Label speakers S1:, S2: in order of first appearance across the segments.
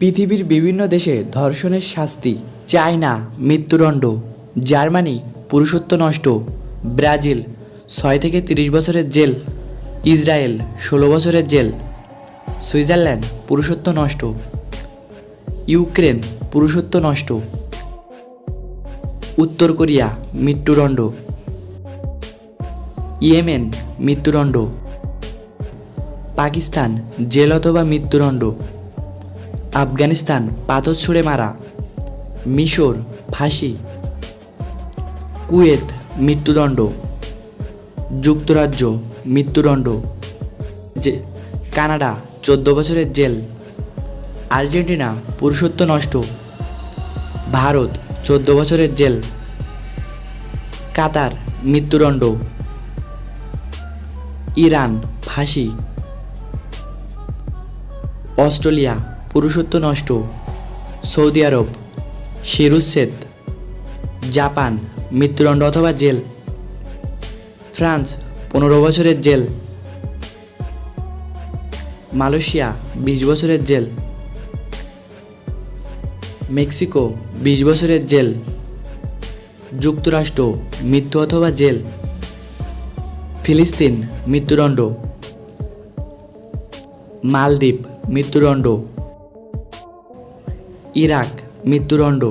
S1: পৃথিবীর বিভিন্ন দেশে ধর্ষণের শাস্তি, চায়না, মৃত্যুদণ্ড, জার্মানি, পুরুষত্ব নষ্ট, ব্রাজিল, ছয় থেকে তিরিশ বছরের জেল, ইসরায়েল, ষোলো বছরের জেল, সুইজারল্যান্ড, পুরুষত্ব নষ্ট, ইউক্রেন, পুরুষত্ব নষ্ট, উত্তর কোরিয়া, মৃত্যুদণ্ড, ইয়েমেন, মৃত্যুদণ্ড, পাকিস্তান, জেল অথবা মৃত্যুদণ্ড। আফগানিস্তান পাথর ছুঁড়ে মারা। মিশর, ফাঁসি। কুয়েত, মৃত্যুদণ্ড। যুক্তরাজ্য, মৃত্যুদণ্ড। যে, কানাডা, চোদ্দ বছরের জেল। আর্জেন্টিনা, পুরুষত্ব নষ্ট। ভারত, চোদ্দ বছরের জেল। কাতার, মৃত্যুদণ্ড। ইরান, ফাঁসি। অস্ট্রেলিয়া পুরুষত্ব নষ্ট, সৌদি আরব, শিরুচ্ছেদ, জাপান, মৃত্যুদণ্ড অথবা জেল, ফ্রান্স, পনেরো বছরের জেল, মালয়েশিয়া, বিশ বছরের জেল, মেক্সিকো, বিশ বছরের জেল, যুক্তরাষ্ট্র, মৃত্যু অথবা জেল, ফিলিস্তিন, মৃত্যুদণ্ড, মালদ্বীপ, মৃত্যুদণ্ড ইরাক, মৃত্যুদণ্ড।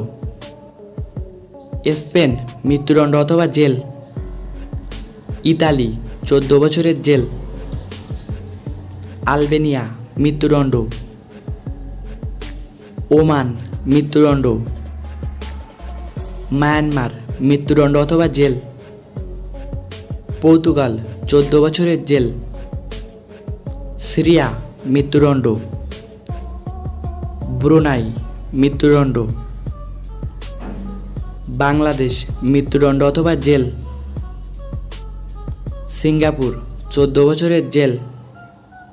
S1: স্পেন, মৃত্যুদণ্ড অথবা জেল। ইতালি, চোদ্দ বছরের জেল। আলবেনিয়া, মৃত্যুদণ্ড। ওমান, মৃত্যুদণ্ড। মায়ানমার, মৃত্যুদণ্ড অথবা জেল। পর্তুগাল, চোদ্দ বছরের জেল। সিরিয়া, মৃত্যুদণ্ড। ব্রুনাই মৃত্যুদণ্ড। বাংলাদেশ মৃত্যুদণ্ড অথবা জেল। সিঙ্গাপুর, চোদ্দ বছরের জেল।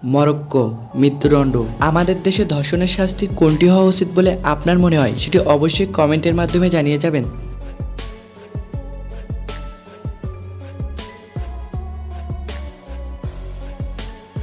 S1: মরক্কো, মৃত্যুদণ্ড। আমাদের দেশে ধর্ষণের শাস্তি কোনটি হওয়া উচিত বলে আপনার মনে হয়? সেটি অবশ্যই কমেন্টের মাধ্যমে জানিয়ে যাবেন।